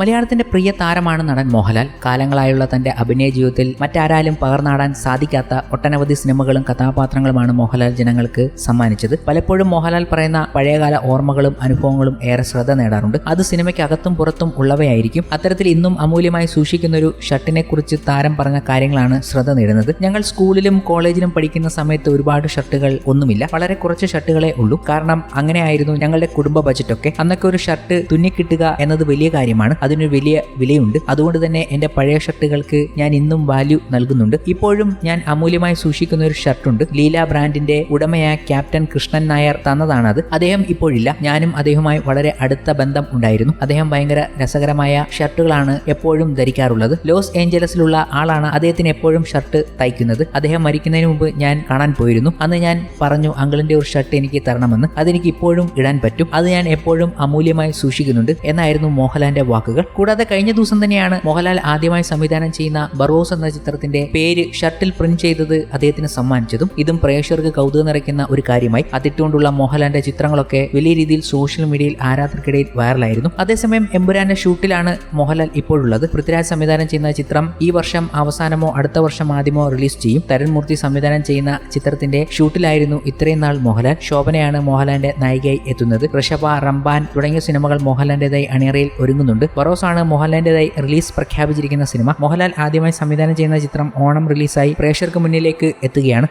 മലയാളത്തിന്റെ പ്രിയ താരമാണ് നടൻ മോഹൻലാൽ. കാലങ്ങളായുള്ള തന്റെ അഭിനയ ജീവിതത്തിൽ മറ്റാരാലും പകർന്നാടാൻ സാധിക്കാത്ത ഒട്ടനവധി സിനിമകളും കഥാപാത്രങ്ങളുമാണ് മോഹൻലാൽ ജനങ്ങൾക്ക് സമ്മാനിച്ചത്. പലപ്പോഴും മോഹൻലാൽ പറയുന്ന പഴയകാല ഓർമ്മകളും അനുഭവങ്ങളും ഏറെ ശ്രദ്ധ നേടാറുണ്ട്. അത് സിനിമയ്ക്ക് അകത്തും പുറത്തും ഉള്ളവയായിരിക്കും. അത്തരത്തിൽ ഇന്നും അമൂല്യമായി സൂക്ഷിക്കുന്ന ഒരു ഷർട്ടിനെ കുറിച്ച് താരം പറഞ്ഞ കാര്യങ്ങളാണ് ശ്രദ്ധ നേടുന്നത്. ഞങ്ങൾ സ്കൂളിലും കോളേജിലും പഠിക്കുന്ന സമയത്ത് ഒരുപാട് ഷർട്ടുകൾ ഒന്നുമില്ല. വളരെ കുറച്ച് ഷർട്ടുകളെ ഉള്ളൂ. കാരണം അങ്ങനെയായിരുന്നു ഞങ്ങളുടെ കുടുംബ ബജറ്റൊക്കെ. അന്നൊക്കെ ഒരു ഷർട്ട് തുന്നിക്കിട്ടുക എന്നത് വലിയ കാര്യമാണ്. അതിനൊരു വലിയ വിലയുണ്ട്. അതുകൊണ്ട് തന്നെ എന്റെ പഴയ ഷർട്ടുകൾക്ക് ഞാൻ ഇന്നും വാല്യൂ നൽകുന്നുണ്ട്. ഇപ്പോഴും ഞാൻ അമൂല്യമായി സൂക്ഷിക്കുന്ന ഒരു ഷർട്ടുണ്ട്. ലീല ബ്രാൻഡിന്റെ ഉടമയായ ക്യാപ്റ്റൻ കൃഷ്ണൻ നായർ തന്നതാണത്. അദ്ദേഹം ഇപ്പോഴില്ല. ഞാനും അദ്ദേഹവുമായി വളരെ അടുത്ത ബന്ധം ഉണ്ടായിരുന്നു. അദ്ദേഹം ഭയങ്കര രസകരമായ ഷർട്ടുകളാണ് എപ്പോഴും ധരിക്കാറുള്ളത്. ലോസ് ഏഞ്ചലസിലുള്ള ആളാണ് അദ്ദേഹത്തിന് എപ്പോഴും ഷർട്ട് തയ്ക്കുന്നത്. അദ്ദേഹം മരിക്കുന്നതിന് മുമ്പ് ഞാൻ കാണാൻ പോയിരുന്നു. അന്ന് ഞാൻ പറഞ്ഞു അങ്കിളിന്റെ ഒരു ഷർട്ട് എനിക്ക് തരണമെന്ന്. അതെനിക്ക് ഇപ്പോഴും ഇടാൻ പറ്റും. അത് ഞാൻ എപ്പോഴും അമൂല്യമായി സൂക്ഷിക്കുന്നുണ്ട്. എന്നായിരുന്നു മോഹൻലാലിന്റെ വാക്കുകൾ. കൂടാതെ കഴിഞ്ഞ ദിവസം തന്നെയാണ് മോഹൻലാൽ ആദ്യമായി സംവിധാനം ചെയ്യുന്ന ബറോസ് എന്ന ചിത്രത്തിന്റെ പേര് ഷർട്ടിൽ പ്രിന്റ് ചെയ്തത് അദ്ദേഹത്തിന് സമ്മാനിച്ചതും ഇതും പ്രേക്ഷകർക്ക് കൗതുകം നിറയ്ക്കുന്ന ഒരു കാര്യമായി. അതിട്ടുകൊണ്ടുള്ള മോഹൻലാലിന്റെ ചിത്രങ്ങളൊക്കെ വലിയ രീതിയിൽ സോഷ്യൽ മീഡിയയിൽ ആരാധകർക്കിടയിൽ വൈറലായിരുന്നു. അതേസമയം എമ്പുരാന്റെ ഷൂട്ടിലാണ് മോഹൻലാൽ ഇപ്പോഴുള്ളത്. പൃഥ്വിരാജ് സംവിധാനം ചെയ്യുന്ന ചിത്രം ഈ വർഷം അവസാനമോ അടുത്ത വർഷം ആദ്യമോ റിലീസ് ചെയ്യും. തരൺമൂർത്തി സംവിധാനം ചെയ്യുന്ന ചിത്രത്തിന്റെ ഷൂട്ടിലായിരുന്നു ഇത്രയും നാൾ മോഹൻലാൽ. ശോഭനയാണ് മോഹൻലാലിന്റെ നായികയായി എത്തുന്നത്. ഋഷഭ റംബാൻ തുടങ്ങിയ സിനിമകൾ മോഹൻലാലിന്റേതായി അണിയറയിൽ ഒരുങ്ങുന്നുണ്ട്. ബറോസ് ആണ് മോഹൻലാലിന്റേതായി റിലീസ് പ്രഖ്യാപിച്ചിരിക്കുന്ന സിനിമ. മോഹൻലാൽ ആദ്യമായി സംവിധാനം ചെയ്യുന്ന ചിത്രം ഓണം റിലീസായി പ്രേക്ഷകർക്ക് മുന്നിലേക്ക് എത്തുകയാണ്.